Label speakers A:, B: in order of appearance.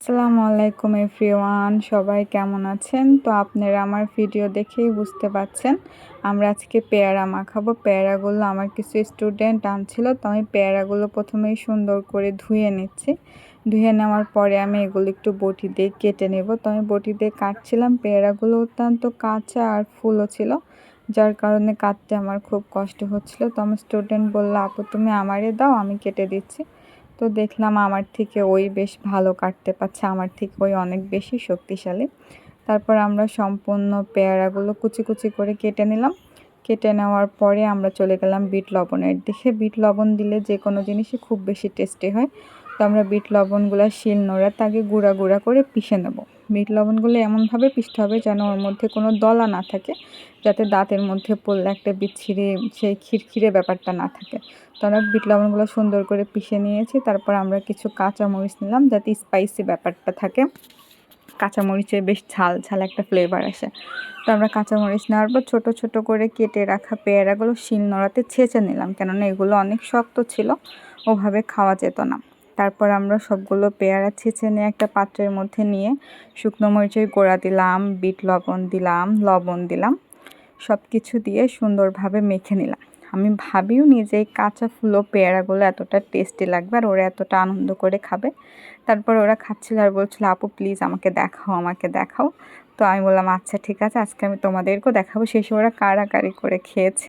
A: আসসালামু আলাইকুম এভরিওয়ান, সবাই কেমন আছেন? তো আপনারা আমার ভিডিও দেখেই বুঝতে পাচ্ছেন, আমরা আজকে পেয়ারা মাখাবো। পেয়ারাগুলো আমার কিছু স্টুডেন্ট আনছিল, তো আমি পেয়ারাগুলো প্রথমেই সুন্দর করে ধুয়ে নিচ্ছি। ধুয়ে নেওয়ার পরে আমি এগুলো একটু বটি দিয়ে কেটে নেব। তো আমি বটি দিয়ে কাটছিলাম, পেয়ারাগুলো অত্যন্ত কাঁচা আর ফুলও ছিল, যার কারণে কাটতে আমার খুব কষ্ট হচ্ছিল। তো আমার স্টুডেন্ট বলল, আপু, তুমি আমারে দাও, আমি কেটে দিচ্ছি। তো দেখলাম আমার থেকে ওই বেশ ভালো কাটতে পারছে, আমার থেকে ওই অনেক বেশি শক্তিশালী। তারপর আমরা সম্পূর্ণ পেয়ারাগুলো কুচি কুচি করে কেটে নিলাম। কেটে নেওয়ার পরে আমরা চলে গেলাম বিট লবণের দিকে। বিট লবণ দিলে যে কোনো জিনিসই খুব বেশি টেস্টি হয়। তো আমরা বিট লবণগুলো শিল নোড়ার তাকে গুঁড়া গুঁড়া করে পিষে নেব। বিট লবণগুলো এমনভাবে পিষতে হবে যেন ওর মধ্যে কোনো দলা না থাকে, যাতে দাঁতের মধ্যে পড়লে একটা বিচ্ছিরে, সেই খিরখিরে ব্যাপারটা না থাকে। তো আমরা বিট লবণগুলো সুন্দর করে পিষে নিয়েছি, তারপর আমরা কিছু কাঁচামরিচ নিলাম যাতে স্পাইসি ব্যাপারটা থাকে। কাঁচামরিচের বেশ ঝাল ঝাল একটা ফ্লেভার আসে। তো আমরা কাঁচামরিচ নেওয়ার পর ছোটো ছোটো করে কেটে রাখা পেয়ারাগুলো শিল নোড়াতে ছেঁচে নিলাম, কেননা এগুলো অনেক শক্ত ছিল, ওভাবে খাওয়া যেত না। তারপর আমরা সবগুলো পেয়ারা ছেঁচে নিয়ে একটা পাত্রের মধ্যে নিয়ে শুকনো মরিচের গোড়া দিলাম, বিট লবণ দিলাম লবণ দিলাম সব কিছু দিয়ে সুন্দরভাবে মেখে নিলাম। আমি ভাবিও নি যে কাঁচা ফুলো পেয়ারাগুলো এতটা টেস্টি লাগবে আর ওরা এতটা আনন্দ করে খাবে। তারপর ওরা খাচ্ছিল আর বলছিল, আপু প্লিজ আমাকে দেখাও আমাকে দেখাও। তো আমি বললাম আচ্ছা ঠিক আছে, আজকে আমি তোমাদেরকেও দেখাবো। শেষে ওরা কারাকারি করে খেয়েছে।